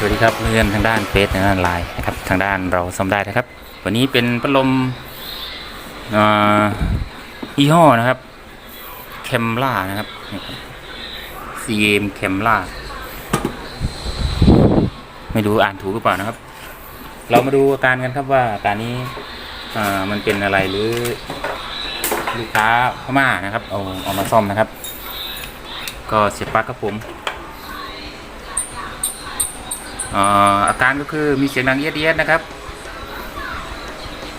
สวัสดีครับเพื่อนทางด้านเฟซทางด้านไลน์นะครับทางด้านเราซ่อมได้นะครับ วันนี้เป็นพัดลมยี่ห้อนะครับเคมล่านะครับ CM เคมล่าไม่รู้อ่านถูกหรือเปล่านะครับ เรามาดูอาการกันครับว่าอาการนี้มันเป็นอะไรหรือลูกค้าพม่านะครับเอาเอามาซ่อมนะครับ ก็เสียบปลั๊กครับผม อาการก็คือมีเสียงดังเอียดๆนะครับ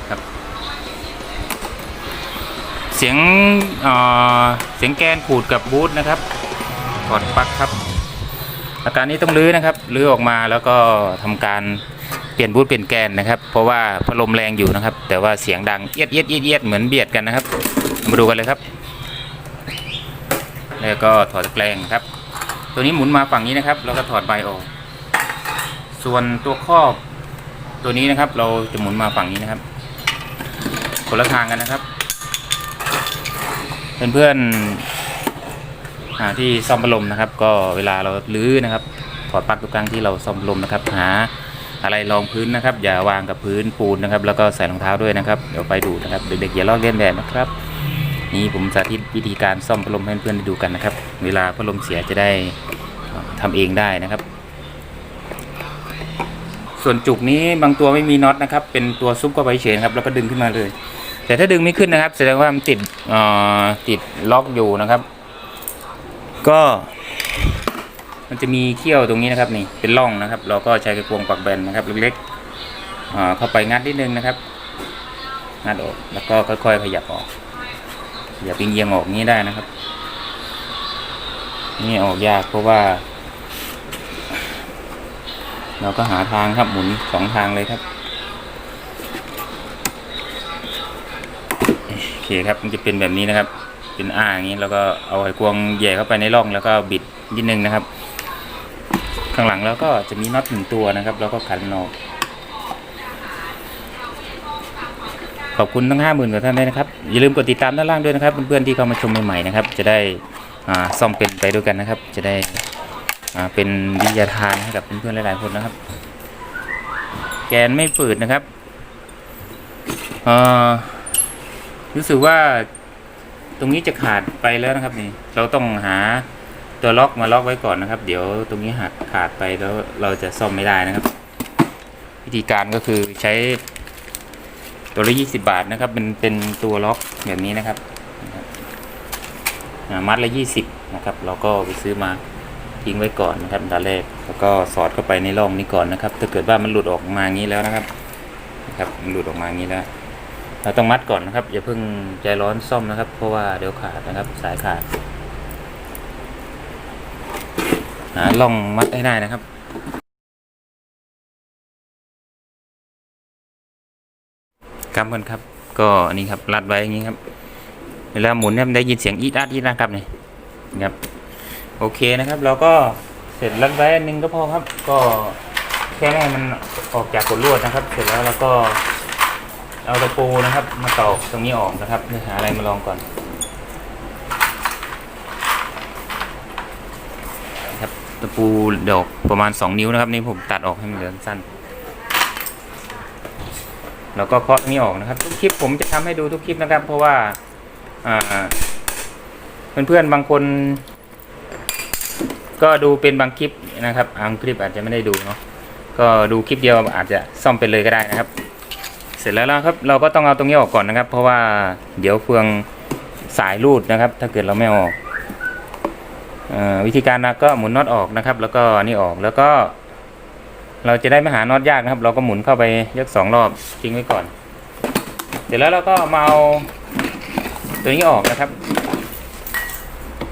ครับ เสียงเสียงแกนขูดกับบูทนะครับถอดปักครับ อาการนี้ต้องรื้อนะครับรื้อออกมาแล้วก็ทำการเปลี่ยนบูทเปลี่ยนแกนนะครับ เพราะว่าพัดลมแรงอยู่นะครับ แต่ว่าเสียงดังเอียดเอียดเอียดเอียดเหมือนเบียดกันนะครับ มาดูกันเลยครับแล้วก็ถอดตะแกรงครับ ตัวนี้หมุนมาฝั่งนี้นะครับ แล้วก็ถอดใบออก ส่วนตัวครอบตัวนี้นะครับ เราจะหมุนมาฝั่งนี้นะครับคนละทางกันนะครับ เพื่อนๆหาที่ซ่อมพัดลมนะครับ ก็เวลาเราลื้อนะครับถอดปลั๊กทุกครั้งที่เราซ่อมพัดลมนะครับ หาอะไรรองพื้นนะครับ อย่าวางกับพื้นปูนนะครับ แล้วก็ใส่รองเท้าด้วยนะครับเดี๋ยวไฟดูดนะครับเด็กๆอย่าลอกเลียนแบบนะครับ นี่ผมสาธิตวิธีการซ่อมพัดลมให้เพื่อนๆได้ดูกันนะครับ เวลาพัดลมเสียจะได้ทำเองได้นะครับ ส่วนจุกนี้บางตัวไม่มีน็อตนะครับ เป็นตัวซุปเข้าไปเฉยนครับแล้วก็ดึงขึ้นมาเลย แต่ถ้าดึงไม่ขึ้นนะครับ แสดงว่ามันติดอ่อติดล็อกอยู่นะครับ ก็ มันจะมีเขี้ยวตรงนี้นะครับนี่เป็นร่องนะครับ เราก็ใช้กระพวงปักแบนนะครับเล็กๆอ่าเข้าไปงัดนิดนึงนะครับงัดออกแล้วก็ค่อยๆขยับออกอย่าปิงเยียงออกนี้ได้นะครับ นี่ออกยากเพราะว่า เราก็หาทางครับหมุนสองทางเลยครับโอเคครับมันจะเป็นแบบนี้นะครับ เป็นอ้าอย่างนี้แล้วก็เอาไขควงแย่เข้าไปในร่องแล้วก็บิดนิดนึงนะครับ ข้างหลังแล้วก็จะมีน็อตหนึ่งตัวนะครับ แล้วก็ขันออกขอบคุณทั้งห้าหมื่นกว่าท่านด้วยนะครับอย่าลืมกดติดตามด้านล่างด้วยนะครับเพื่อนๆที่เข้ามาชมใหม่ๆนะครับ จะได้ซ่อมเป็นไปด้วยกันนะครับ จะได้ เป็นวิทยาทานให้กับเพื่อนๆหลายๆคนนะครับ แกนไม่ฝืดนะครับอ่อรู้สึกว่าตรงนี้จะขาดไปแล้วนะครับนี่ เราต้องหาตัวล็อกมาล็อกไว้ก่อนนะครับ เดี๋ยวตรงนี้หักขาดไปแล้วเราจะซ่อมไม่ได้นะครับ วิธีการก็คือใช้ตัวละยี่สิบาทนะครับเป็นเป็นตัวล็อกแบบนี้นะครับมัดละยี่สิบนะครับ เราก็ไปซื้อมา ทิ้งไว้ก่อนนะครับตอนแรกแล้วก็สอดเข้าไปในร่องนี้ก่อนนะครับ ถ้าเกิดว่ามันหลุดออกมาอย่างนี้แล้วนะครับนะครับมันหลุดออกมาอย่างนี้แล้ว เราต้องมัดก่อนนะครับอย่าเพิ่งใจร้อนซ่อมนะครับ เพราะว่าเดี๋ยวขาดนะครับสายขาดหาร่องมัดให้ได้นะครับครับเพื่อนครับ ก็อันนี้ครับรัดไว้อย่างนี้ครับ เวลาหมุนเนี่ยมันได้ยินเสียงอีดอัดอีดนะครับนี่นะครับ โอเคนะครับ เราก็เสร็จรัดไว้อันหนึงก็พอครับ ก็แค่ให้มันออกจากกดลวดนะครับ เสร็จแล้วเราก็เอาตะปูนะครับ มาตอกตรงนี้ออกนะครับเดี๋ยวหาอะไรมาลองก่อนครับตะปูดอกประมาณ 2 นิ้วนะครับนี่ผมตัดออกให้มันเหลือสั้น แล้วก็เคาะนี้ออกนะครับ ทุกคลิปผมจะทำให้ดูทุกคลิปนะครับ เพราะว่าอ่าเพื่อนๆบางคน ก็ดูเป็นบางคลิปนะครับบางคลิปอาจจะไม่ได้ดูเนาะก็ดูคลิปเดียวอาจจะซ่อมเป็นเลยก็ได้นะครับ เสร็จแล้วนะครับเราก็ต้องเอาตรงนี้ออกก่อนนะครับ เพราะว่าเดี๋ยวเฟืองสายรูดนะครับ ถ้าเกิดเราไม่ออกวิธีการนะก็หมุนน็อตออกนะครับ แล้วก็นนี่ออกแล้วก็ เราจะได้ไม่หาน็อตยากนะครับ เราก็หมุนเข้าไปยักสองรอบทิ้งไว้ก่อน เสร็จแล้วเราก็มาเอาตัวนี้ออกนะครับ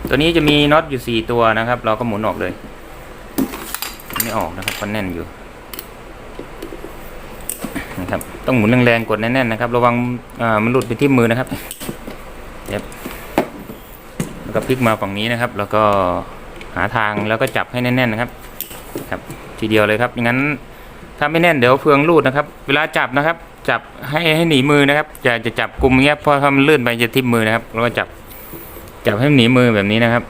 ตัวนี้จะมีน็อตอยู่สี่ตัวนะครับ เราก็หมุนออกเลย ไม่ออกนะครับมันแน่นอยู่นะครับต้องหมุนแรงๆกดแน่นๆนะครับ ระวังอ่ามันหลุดไปที่มือนะครับเย็บแล้วก็พลิกมาฝั่งนี้นะครับ แล้วก็หาทางแล้วก็จับให้แน่นๆนะครับ ครับ ทีเดียวเลยครับอย่างนั้นถ้าไม่แน่นเดี๋ยวเฟืองรูดนะครับ เวลาจับนะครับ จับให้ให้หนีมือนะครับ จะจะจับกลุ่มเงี้ยเพราะถ้ามันลื่นไปจะทิ่มมือนะครับแล้วก็จับ จับให้มันหนีมือแบบนี้นะครับ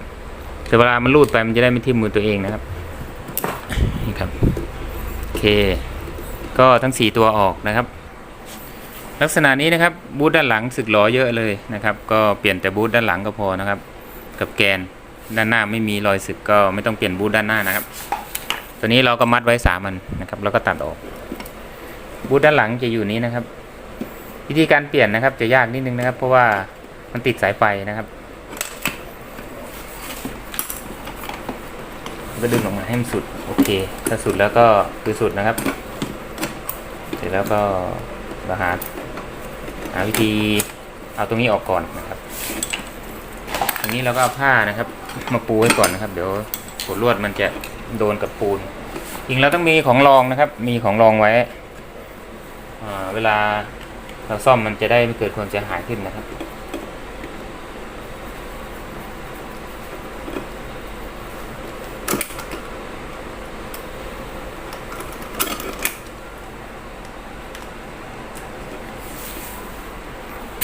แต่เวลามันรูดไปมันจะได้ไม่ทิ่มมือตัวเองนะครับนี่ครับเค ก็ทั้ง 4 ตัวออกนะครับ ลักษณะนี้นะครับบูธด้านหลังสึกหลอเยอะเลยนะครับ ก็เปลี่ยนแต่บูธด้านหลังก็พอนะครับ กับแกนด้านหน้าไม่มีรอยสึกก็ไม่ต้องเปลี่ยนบูธด้านหน้านะครับ ตัวนี้เราก็มัดไว้สามมันนะครับ แล้วก็ตัดออก บูธด้านหลังจะอยู่นี้นะครับ วิธีการเปลี่ยนนะครับจะยากนิดนึงนะครับ เพราะว่ามันติดสายไฟนะครับ ก็ดึงออกมาให้มันสุด โอเค ถ้าสุดแล้วก็คือสุดนะครับ เสร็จแล้วก็เราหาหาวิธีเอาตรงนี้ออกก่อนนะครับตรงนี้เราก็เอาผ้านะครับ มาปูไว้ก่อนนะครับ เดี๋ยวขดลวดมันจะโดนกับปูนจริงเราต้องมีของรองนะครับ มีของรองไว้เวลาเราซ่อมมันจะได้ไม่เกิดความเสียหายขึ้นนะครับ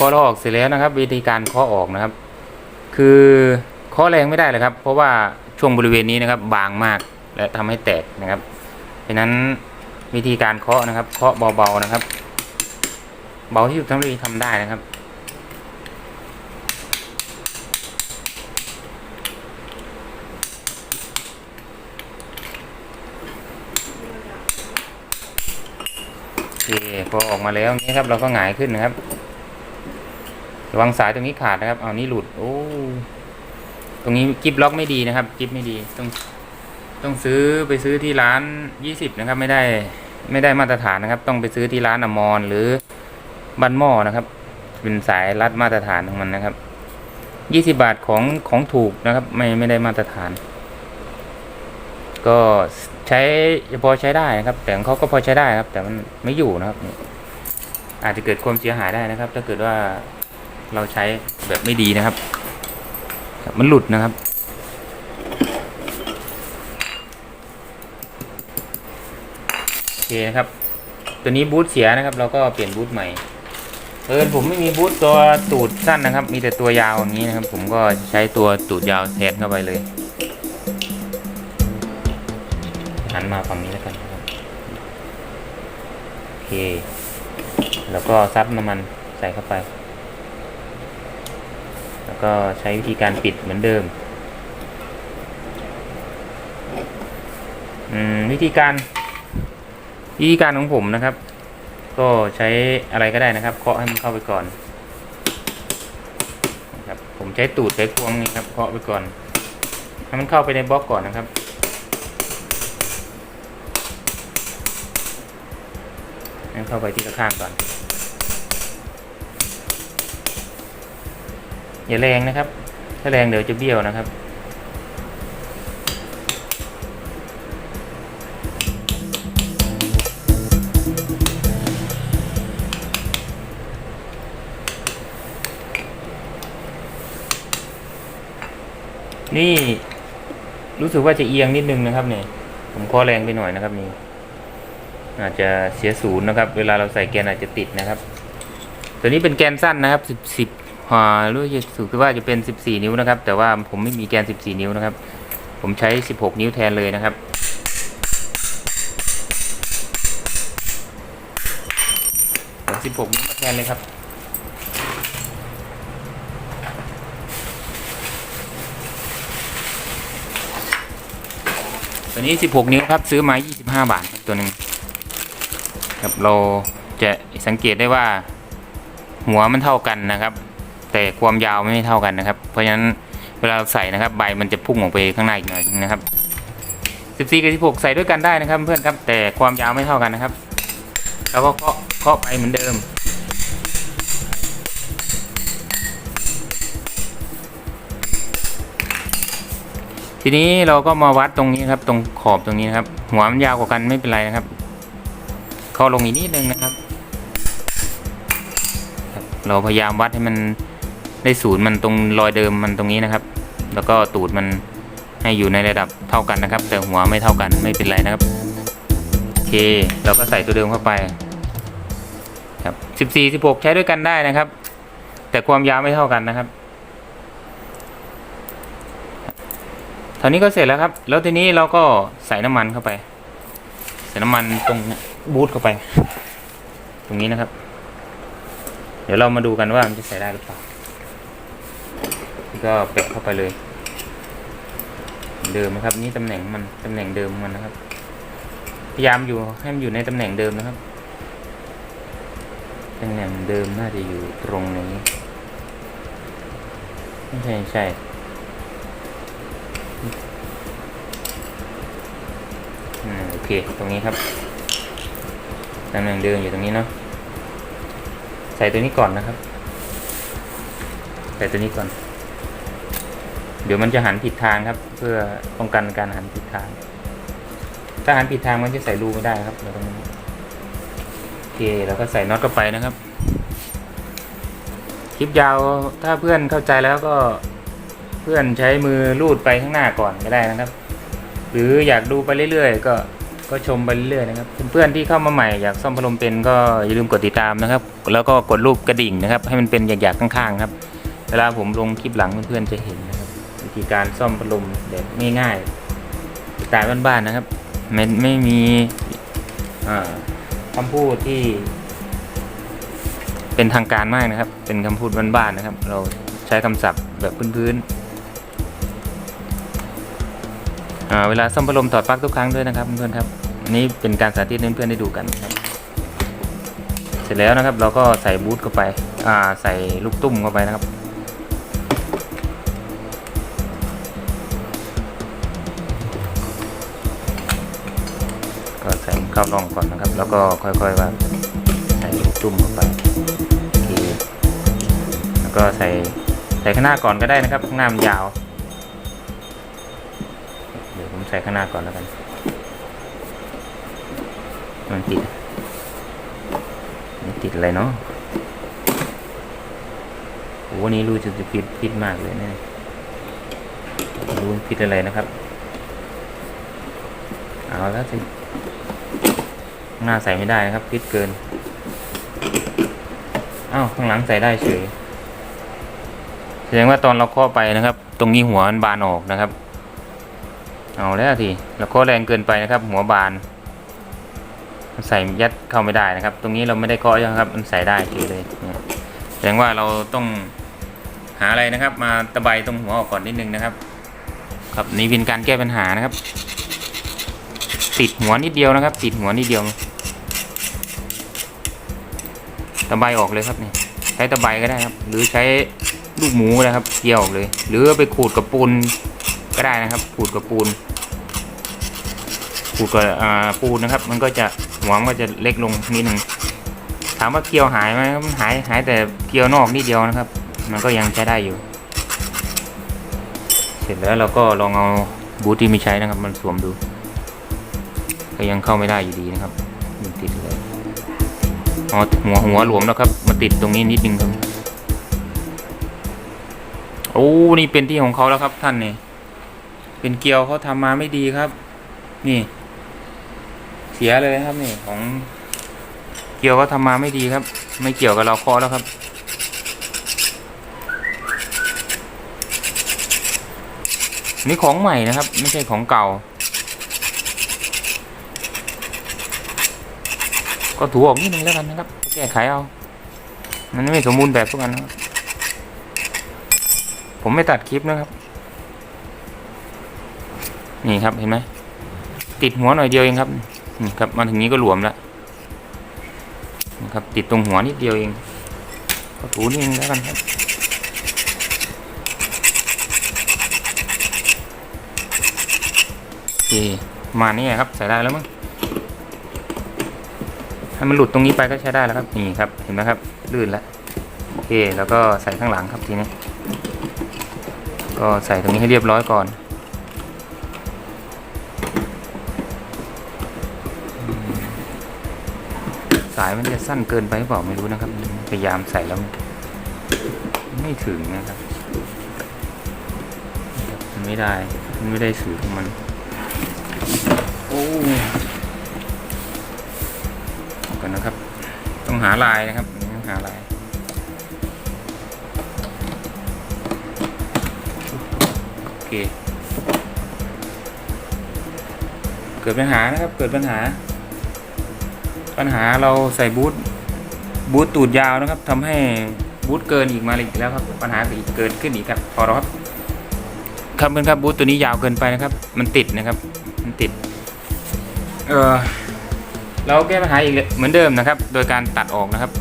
อเราออกเสร็จแล้วนะครับ วิธีการเคาะออกนะครับ คือเคาะแรงไม่ได้เลยครับ เพราะว่าช่วงบริเวณนี้นะครับ บางมากและทำให้แตกนะครับดังนั้นวิธีการเคาะนะครับ เคาะเบาๆนะครับ เบาที่สุดเท่าที่ทำได้นะครับโอเคพอออกมาแล้วนี้ครับ เราก็หงายขึ้นนะครับ ระวังสายตรงนี้ขาดนะครับ เอานี่หลุด โอ้ ตรงนี้กิฟล็อกไม่ดีนะครับ กิฟไม่ดี ต้อง ต้องซื้อไปซื้อที่ร้านยี่สิบนะครับ ไม่ได้ ไม่ได้มาตรฐานนะครับ ต้องไปซื้อที่ร้านอมรหรือบันหม้อนะครับ เป็นสายรัดมาตรฐานของมันนะครับยี่สิบาทของของถูกนะครับ ไม่ไม่ได้มาตรฐาน ก็ใช้พอใช้ได้นะครับ แต่งเขาก็พอใช้ได้ครับ แต่มันไม่อยู่นะครับ อาจจะเกิดความเสียหายได้นะครับ ถ้าเกิดว่า เราใช้แบบไม่ดีนะครับ มันหลุดนะครับ โอเคนะครับ ตัวนี้บูทเสียนะครับ เราก็เปลี่ยนบูทใหม่เออผมไม่มีบูทตัวตูดสั้นนะครับ มีแต่ตัวยาวอย่างนี้นะครับ ผมก็ใช้ตัวตูดยาวแทนเข้าไปเลยหันมาฝั่งนี้แล้วกันครับโอเค แล้วก็ซับน้ำมันใส่เข้าไป แล้วก็ใช้วิธีการปิดเหมือนเดิม วิธีการวิธีการของผมนะครับ ก็ใช้อะไรก็ได้นะครับเคาะให้มันเข้าไปก่อนครับผมใช้ตูดใช้ควงนี่ครับเคาะไปก่อนให้มันเข้าไปในบล็อกก่อนนะครับให้มันเข้าไปที่ข้างก่อน อย่าแรงนะครับ ถ้าแรงเดี๋ยวจะเบี้ยวนะครับ นี่รู้สึกว่าจะเอียงนิดนึงนะครับเนี่ยผมข้อแรงไปหน่อยนะครับนี่อาจจะเสียศูนย์นะครับ เวลาเราใส่แกนอาจจะติดนะครับ ตัวนี้เป็นแกนสั้นนะครับสิบสิบ อ่ารู้สึกว่าจะเป็นสิบสี่นิ้วนะครับ แต่ว่าผมไม่มีแกนสิบสี่นิ้วนะครับ ผมใช้สิบหกนิ้วแทนเลยนะครับสิบหกนิ้วมาแทนเลยครับตัวนี้ 16 นิ้วครับ ซื้อมา 25 บาทครับตัวหนึ่งครับเราจะสังเกตได้ว่า หัวมันเท่ากันนะครับ แต่ความยาวไม่เท่ากันนะครับ เพราะฉะนั้นเวลาใส่นะครับใบมันจะพุ่งออกไปข้างหน้าอีกหน่อยนะครับ14กับ16ใส่ด้วยกันได้นะครับ เพื่อนครับแต่ความยาวไม่เท่ากันนะครับ แล้วก็เคาะเคาะไปเหมือนเดิม ทีนี้เราก็มาวัดตรงนี้ครับ ตรงขอบตรงนี้นะครับ หัวมันยาวกว่ากันไม่เป็นไรนะครับ เข้าลงอีกนิดนึงนะครับ เราพยายามวัดให้มัน ได้ศูนย์มันตรงรอยเดิมมันตรงนี้นะครับ แล้วก็ตูดมันให้อยู่ในระดับเท่ากันนะครับ แต่หัวไม่เท่ากันไม่เป็นไรนะครับโอเคเราก็ใส่ตัวเดิมเข้าไปครับสิบสี่สิบหกใช้ด้วยกันได้นะครับ แต่ความยาวไม่เท่ากันนะครับเท่านี้ก็เสร็จแล้วครับ แล้วทีนี้เราก็ใส่น้ำมันเข้าไป ใส่น้ำมันตรงบูทเข้าไป ตรงนี้นะครับ เดี๋ยวเรามาดูกันว่ามันจะใส่ได้หรือเปล่า ก็แปะเข้าไปเลย เดิมนะครับ นี่ตำแหน่งมันตำแหน่งเดิมมันนะครับ พยายามอยู่ให้มันอยู่ในตำแหน่งเดิมนะครับตำแหน่งเดิมน่าจะอยู่ตรงนี้ไม่ใช่ใช่อืมโอเค ตรงนี้ครับตำแหน่งเดิมอยู่ตรงนี้เนาะใส่ตัวนี้ก่อนนะครับ ใส่ตัวนี้ก่อน เดี๋ยวมันจะหันผิดทางครับ เพื่อป้องกันการหันผิดทาง ถ้าหันผิดทางมันจะใส่รูไม่ได้ครับเดี๋ยวตรงนี้โอเคแล้วก็ใส่น็อตเข้าไปนะครับ คลิปยาวถ้าเพื่อนเข้าใจแล้วก็เพื่อนใช้มือลูดไปข้างหน้าก่อนก็ได้นะครับ หรืออยากดูไปเรื่อยๆ ก็ก็ชมไปเรื่อยๆนะครับเพื่อนๆที่เข้ามาใหม่อยากซ่อมพัดลมเป็นก็อย่าลืมกดติดตามนะครับ แล้วก็กดรูปกระดิ่งนะครับ ให้มันเป็นหยากๆข้างๆครับ เวลาผมลงคลิปหลังเพื่อนๆจะเห็นนะ ธีการซ่อมพัดลมแบบง่ายๆสไตล์บ้านๆนะครับ ไม่ไม่มีคำพูดที่ เป็นทางการมากนะครับ เป็นคำพูดบ้านๆนะครับ เราใช้คำศัพท์แบบพื้นๆเวลาซ่อมพัดลมถอดปลั๊กทุกครั้งด้วยนะครับเพื่อนๆครับอันนี้เป็นการสาธิตให้เพื่อนๆได้ดูกันครับ เสร็จแล้วนะครับ เราก็ใส่บูทเข้าไป อ่า ใส่ลูกตุ้มเข้าไปนะครับ เข้าร่องก่อนนะครับ แล้วก็ค่อยๆว่าใส่ลูกตุ้มเข้าไปแล้วก็ใส่ใส่ข้างหน้าก่อนก็ได้นะครับ ข้างหน้ามันยาว เดี๋ยวผมใส่ข้างหน้าก่อนแล้วกันมันติดมันติดอะไรเนาะโอ้วันนี้รู้จะจะพิดพิดมากเลยเนี่ยรู้มันพิดอะไรนะครับ เอาแล้วสิข้ หน้าใส่ไม่ได้นะครับพิดเกินอ้าวข้างหลังใส่ได้เฉยแสดงว่าตอนเราเคาะไปนะครับ ตรงนี้หัวมันบานออกนะครับ เอาแล้วทีเราเคาะแรงเกินไปนะครับ หัวบานมันใส่ยัดเข้าไม่ได้นะครับ ตรงนี้เราไม่ได้เคาะนะครับ มันใส่ได้เฉยเลยเนี่ยแสดงว่าเราต้องหาอะไรนะครับ มาตะไบตรงหัวออกก่อนนิดนึงนะครับ ครับนี่เป็นการแก้ปัญหานะครับ ติดหัวนิดเดียวนะครับ ติดหัวนิดเดียว ตะไบออกเลยครับนี่ใช้ตะไบก็ได้ครับ หรือใช้ลูกหมูก็ได้ครับเกี่ยวออกเลย หรือไปขูดกับปูนก็ได้นะครับ ขูดกับปูนขูดกับปูนนะครับ มันก็จะหัวมันก็จะเล็กลงนิดหนึ่งถามว่าเกลียวหายไหมมันหายหายแต่เกลียวนอกนิดเดียวนะครับ มันก็ยังใช้ได้อยู่ เสร็จแล้วเราก็ลองเอาบูทที่มีใช้นะครับ มันสวมดู ก็ยังเข้าไม่ได้อยู่ดีนะครับยังติดเลย อ๋อหัวหัวหลวมแล้วครับ มาติดตรงนี้นิดนึงครับ โอ้นี่เป็นที่ของเขาแล้วครับท่านนี่เป็นเกลียวเขาทำมาไม่ดีครับ นี่ เสียเลยครับนี่ของ เกลียวเขาทำมาไม่ดีครับ ไม่เกี่ยวกับเราเคาะแล้วครับนี่ของใหม่นะครับ ไม่ใช่ของเก่า ก็ถูออกนิดนึงแล้วกันนะครับ แก้ไขเอา มันไม่สมบูรณ์แบบทุกอันนะครับ ผมไม่ตัดคลิปนะครับ นี่ครับเห็นไหม ติดหัวหน่อยเดียวเองครับ นี่ครับมาถึงนี้ก็หลวมแล้วครับ ติดตรงหัวนิดเดียวเอง ก็ถูนิดนึงแล้วกันครับโอเคมานี่ครับใส่ได้แล้วมั้ง ให้มันหลุดตรงนี้ไปก็ใช้ได้แล้วครับนี่ครับเห็นไหมครับลื่นแล้วโอเคแล้วก็ใส่ข้างหลังครับทีนี้ ก็ใส่ตรงนี้ให้เรียบร้อยก่อนสายมันจะสั้นเกินไปหรือเปล่าไม่รู้นะครับ พยายามใส่แล้ว ไม่ถึงนะครับมันไม่ได้มันไม่ได้สื่อของมัน โอ้ หาลายนะครับต้องหาลายโอเคเกิดปัญหานะครับเกิดปัญหา ปัญหาเราใส่บูทบูทตูดยาวนะครับทำให้บูทเกินอีกมาอีกแล้วครับปัญหาอีกเกินขึ้นอีกครับพอแล้วครับครับเพื่อนครับบูทตัวนี้ยาวเกินไปนะครับ มันติดนะครับ มันติด เออ เราแก้ปัญหาอีกเหมือนเดิมนะครับ โดยการตัดออกนะครับ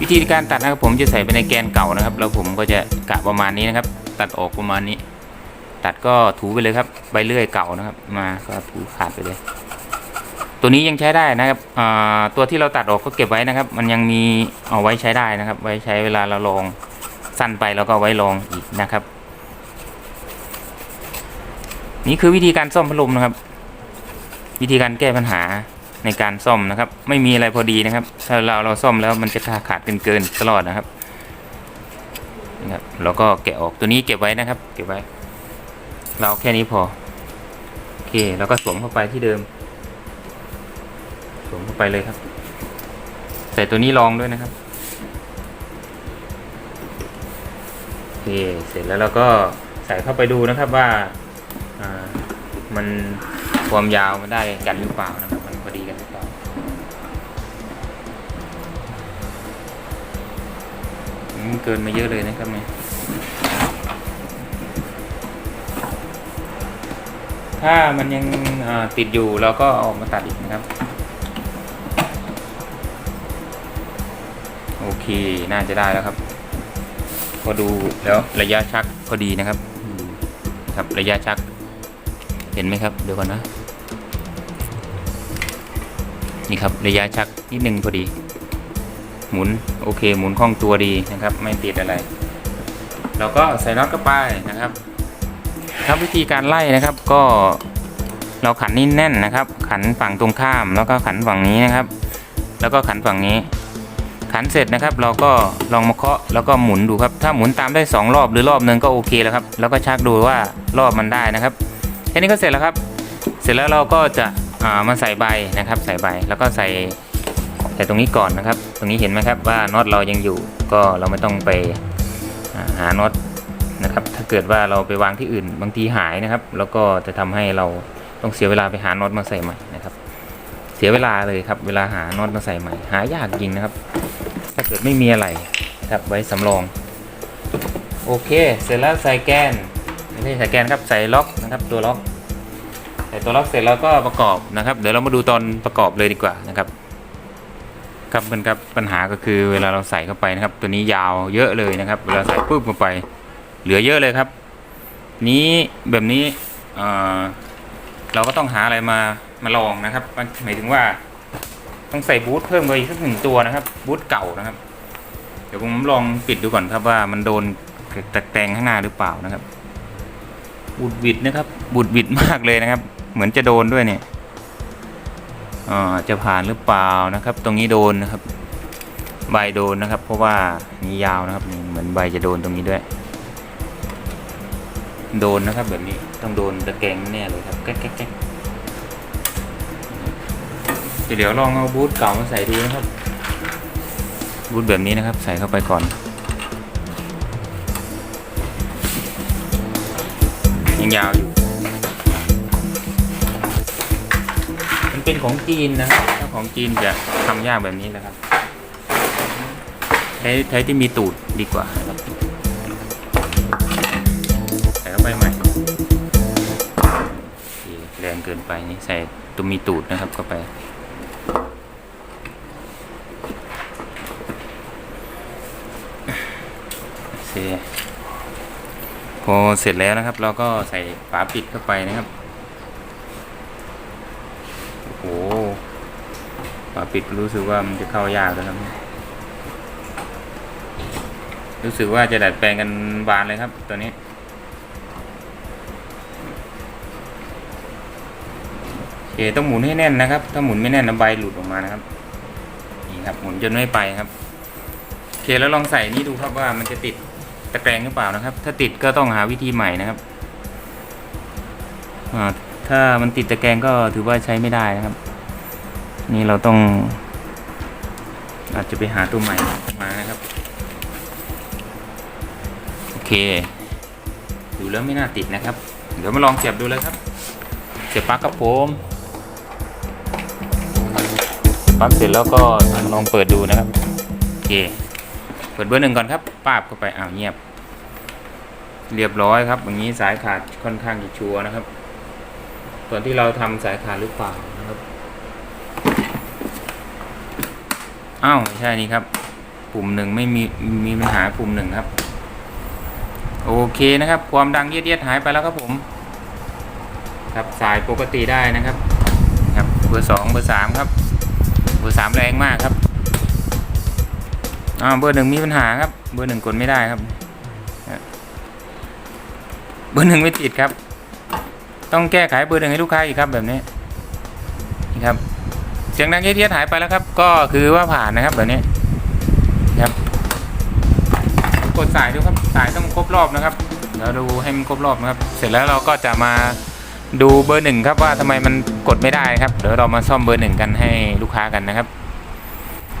วิธีการตัดนะครับผมจะใส่ไปในแกนเก่านะครับ แล้วผมก็จะกะประมาณนี้นะครับ ตัดออกประมาณนี้ ตัดก็ถูไปเลยครับใบเลื่อยเก่านะครับ มาก็ถูขาดไปเลย ตัวนี้ยังใช้ได้นะครับตัวที่เราตัดออกก็เก็บไว้นะครับ มันยังมีเอาไว้ใช้ได้นะครับ ไว้ใช้เวลาเราลองสั้นไปแล้วก็ไว้ลองอีกนะครับ นี่คือวิธีการซ่อมพัดลมนะครับ วิธีการแก้ปัญหาในการซ่อมนะครับ ไม่มีอะไรพอดีนะครับ ถ้าเราเราซ่อมแล้วมันจะขาดเกินเกินตลอดนะครับนะครับแล้วก็แกะออกตัวนี้เก็บไว้นะครับ เก็บไว้ เราแค่นี้พอโอเคแล้วก็สวมเข้าไปที่เดิม สวมเข้าไปเลยครับ ใส่ตัวนี้รองด้วยนะครับโอเคเสร็จแล้วเราก็ใส่เข้าไปดูนะครับว่ามัน ความยาวมันได้กันหรือเปล่านะครับมันพอดีกันหรือเปล่าเกินมาเยอะเลยนะครับเนี่ยถ้ามันยังติดอยู่เราก็ออกมาตัดอีกนะครับ โอเคน่าจะได้แล้วครับ พอดูแล้วระยะชักพอดีนะครับ ครับระยะชักเห็นไหมครับเดี๋ยวก่อนนะ นี่ครับระยะชักนิดนึงพอดี หมุนโอเค หมุนคล่องตัวดีนะครับ ไม่ติดอะไร เราก็ใส่น็อตเข้าไปนะครับ ครับวิธีการไล่นะครับก็เราขันนี่แน่นนะครับ ขันฝั่งตรงข้ามแล้วก็ขันฝั่งนี้นะครับ แล้วก็ขันฝั่งนี้ ขันเสร็จนะครับ เราก็ลองมาเคาะแล้วก็หมุนดูครับ ถ้าหมุนตามได้ 2 รอบหรือรอบหนึงก็โอเคแล้วครับ แล้วก็ชักดูว่ารอบมันได้นะครับแค่นี้ก็เสร็จแล้วครับ เสร็จแล้วเราก็จะ มาใส่ใบนะครับใส่ใบแล้วก็ใส่ใส่ตรงนี้ก่อนนะครับ ตรงนี้เห็นไหมครับว่าน็อตเรายังอยู่ก็เราไม่ต้องไปหาน็อตนะครับถ้าเกิดว่าเราไปวางที่อื่น บางทีหายนะครับ แล้วก็จะทำให้เราต้องเสียเวลาไปหาน็อตมาใส่ใหม่นะครับ เสียเวลาเลยครับ เวลาหาน็อตมาใส่ใหม่ หายากจริงนะครับ ถ้าเกิดไม่มีอะไรครับไว้สำรอง โอเค เสร็จแล้วใส่แกนไม่ใช่ใส่แกนครับใส่ล็อกนะครับตัวล็อก ใส่ตัวล็อกเสร็จแล้วก็ประกอบนะครับ เดี๋ยวเรามาดูตอนประกอบเลยดีกว่านะครับ ครับเพื่อนครับปัญหาก็คือเวลาเราใส่เข้าไปนะครับ ตัวนี้ยาวเยอะเลยนะครับ เวลาใส่ปุ๊บเข้าไป เหลือเยอะเลยครับ นี้แบบนี้เอ่อเราก็ต้องหาอะไรมามาลองนะครับหมายถึงว่าต้องใส่บูทเพิ่มไปอีกสักหนึ่งตัวนะครับบูทเก่านะครับ เดี๋ยวผมลองปิดดูก่อนครับว่ามันโดนตะแกรงข้างหน้าหรือเปล่านะครับบุดบิดนะครับบุดบิดมากเลยนะครับ เหมือนจะโดนด้วยเนี่ยอ่าจะผ่านหรือเปล่านะครับ ตรงนี้โดนนะครับ ใบโดนนะครับ เพราะว่านี่ยาวนะครับเหมือนใบจะโดนตรงนี้ด้วย โดนนะครับแบบนี้ต้องโดนตะแกรงแน่เลยครับแก๊กแก๊กแก๊กเดี๋ยวลองเอาบูทเก่ามาใส่ดูนะครับบูทแบบนี้นะครับ ใส่เข้าไปก่อน ยังยาวอยู่ เป็นของจีนนะครับถ้าของจีนจะทำยากแบบนี้นะครับ ใช้ใช้ที่มีตูดดีกว่าใส่เข้าไปใหม่แรงเกินไปนี่ใส่ตัวมีตูดนะครับเข้าไปโอเคพอเสร็จแล้วนะครับ เราก็ใส่ฝาปิดเข้าไปนะครับ โอ้โห ฝา ปิดรู้สึกว่ามันจะเข้ายากแล้วครับ รู้สึกว่าจะดัดแปลงกันบานเลยครับ ตัวนี้ โอเคต้องหมุนให้แน่นนะครับ ถ้าหมุนไม่แน่นนะใบหลุดออกมานะครับ นี่ครับหมุนจนไม่ไปครับโอเคแล้วลองใส่นี่ดูครับว่ามันจะติดตะแกรงหรือเปล่านะครับ ถ้าติดก็ต้องหาวิธีใหม่นะครับถ้ามันติดตะแกรงก็ถือว่าใช้ไม่ได้นะครับ นี่เราต้อง อาจจะไปหาตัวใหม่มานะครับ โอเค ดูแล้วไม่น่าติดนะครับ เดี๋ยวมาลองเสียบดูเลยครับ เสียบปลั๊กกับผมปั๊บเสร็จแล้วก็ลองเปิดดูนะครับ โอเค เปิดเบอร์หนึ่งก่อนครับป้าบเข้าไปอ้าวเงียบ เรียบร้อยครับอย่างนี้สายขาดค่อนข้างจะชัวร์นะครับส่วนที่เราทำสายขาดหรือเปล่านะครับ อ้าวไม่ใช่นี่ครับ ปุ่มหนึ่งไม่มีมีปัญหาปุ่มหนึ่งครับ โอเคนะครับ ความดังเยียดๆหายไปแล้วครับผม ครับสายปกติได้นะครับ ครับเบอร์สองเบอร์สามครับ เบอร์สามแรงมากครับอ้าวเบอร์หนึ่งมีปัญหาครับ เบอร์หนึ่งกดไม่ได้ครับ เบอร์หนึ่งไม่ติดครับ ต้องแก้ไขเบอร์หนึ่งให้ลูกค้าอีกครับแบบนี้นี่ครับ สียงดังเยียดหายไปแล้วครับ ก็คือว่าผ่านนะครับแบบนี้ครับกดสายดูครับสายต้องครบรอบนะครับเดี๋ยวดูให้มันครบรอบนะครับ เสร็จแล้วเราก็จะมาดูเบอร์หนึ่งครับว่าทำไมมันกดไม่ได้ครับเดี๋ยวเรามาซ่อมเบอร์หนึ่งกันให้ลูกค้ากันนะครับ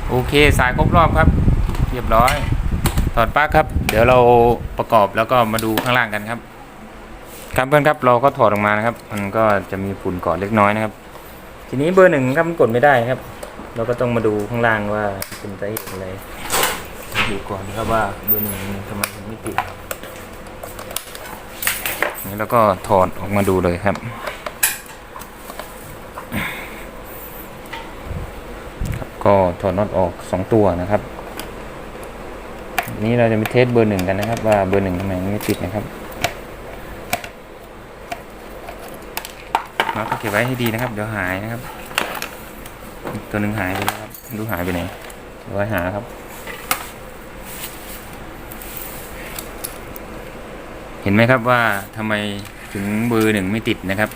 โอเคสายครบรอบครับ เรียบร้อยถอดปลั๊กครับ เดี๋ยวเราประกอบแล้วก็มาดูข้างล่างกันครับครับเพื่อนครับเราก็ถอดออกมานะครับ มันก็จะมีฝุ่นเกาะเล็กน้อยนะครับ ทีนี้เบอร์หนึ่งครับมันกดไม่ได้ครับ เราก็ต้องมาดูข้างล่างว่าเป็นสาเหตุอะไรดูก่อนครับว่าเบอร์หนึ่งทำไมถึงไม่ติดนี่แล้วก็ถอดออกมาดูเลยครับครับก็ถอดน็อตออกสองตัวนะครับ นี้เราจะไปเทสเบอร์หนึ่งกันนะครับ ว่าเบอร์หนึ่งทำไมไม่ติดนะครับ เราก็เก็บไว้ให้ดีนะครับ เดี๋ยวหายนะครับ ตัวหนึ่งหายไปแล้วครับดูหายไปไหนเดี๋ยวไว้หาครับ เห็นไหมครับว่าทำไมถึงเบอร์หนึ่งไม่ติดนะครับ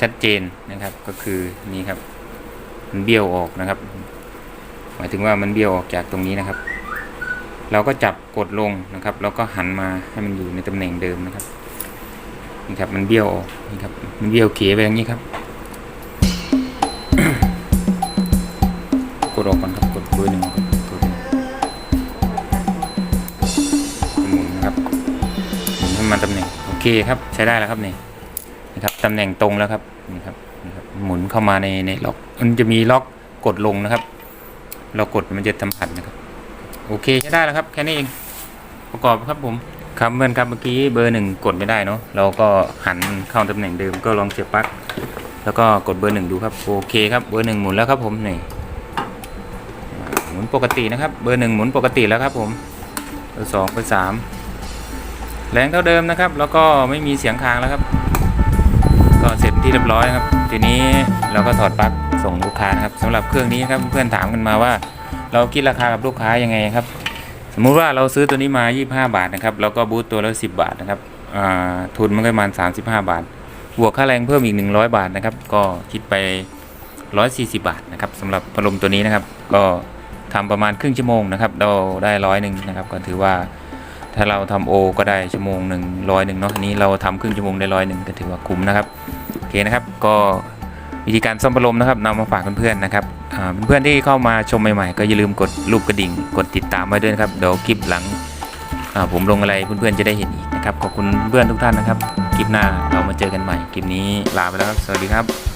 ชัดเจนนะครับก็คือนี่ครับ มันเบี้ยวออกนะครับ หมายถึงว่ามันเบี้ยวออกจากตรงนี้นะครับ เราก็จับกดลงนะครับ แล้วก็หันมาให้มันอยู่ในตำแหน่งเดิมนะครับ นี่ครับมันเบี้ยวออกนี่ครับมันเบี้ยวเขไปอย่างนี้ครับ กดออกก่อนครับกดเบอร์หนึ่งก่อนกดหมุนนะครับหมุนให้มันตำแหน่งโอเคครับใช้ได้แล้วครับนี่นะครับตำแหน่งตรงแล้วครับนี่ครับนี่ครับหมุนเข้ามาในในล็อกมันจะมีล็อกกดลงนะครับ เรากดมันจะสัมผัสนะครับ โอเคใช้ได้แล้วครับแค่นี้เองประกอบครับผม ครับเพื่อนครับเมื่อกี้เบอร์หนึ่งกดไม่ได้เนาะเราก็หันเข้าตำแหน่งเดิมก็ลองเสียบปลั๊กแล้วก็กดเบอร์หนึ่งดูครับโอเคครับเบอร์หนึ่งหมุนแล้วครับผมนี่หมุนปกตินะครับ เบอร์หนึ่งหมุนปกติแล้วครับผมเบอร์สองเบอร์สามแรงเท่าเดิมนะครับ แล้วก็ไม่มีเสียงค้างแล้วครับ ก็เสร็จที่เรียบร้อยครับ ทีนี้เราก็ถอดปลั๊กส่งลูกค้านะครับสำหรับเครื่องนี้ครับเพื่อนถามกันมาว่า เราคิดราคากับลูกค้ายังไงครับ สมมุติว่าเราซื้อตัวนี้มา 25 บาทนะครับ แล้วก็บูตตัวละ10 บาทนะครับอ่าทุนมันก็ประมาณ 35 บาท บวกค่าแรงเพิ่มอีก 100 บาทนะครับ ก็คิดไป 140 บาทนะครับสำหรับพัดลมตัวนี้นะครับ ก็ทำประมาณครึ่งชั่วโมงนะครับเราได้ร้อยหนึ่งนะครับ ก็ถือว่าถ้าเราทำโอก็ได้ชั่วโมงหนึ่งร้อยหนึ่งเนาะนี้เราทำครึ่งชั่วโมงได้ร้อยหนึ่งก็ถือว่าคุ้มนะครับโอเคนะครับก็ วิธีการซ่อมพัดลมนะครับนำมาฝากเพื่อนๆนะครับเพื่อนๆที่เข้ามาชมใหม่ๆ ก็อย่าลืมกดรูปกระดิ่ง กดติดตามไว้ด้วยนะครับเดี๋ยวคลิปหลังผมลงอะไรเพื่อนๆจะได้เห็นอีกนะครับขอบคุณเพื่อนทุกท่านนะครับ คลิปหน้าเรามาเจอกันใหม่คลิปนี้ลาไปแล้วครับสวัสดีครับ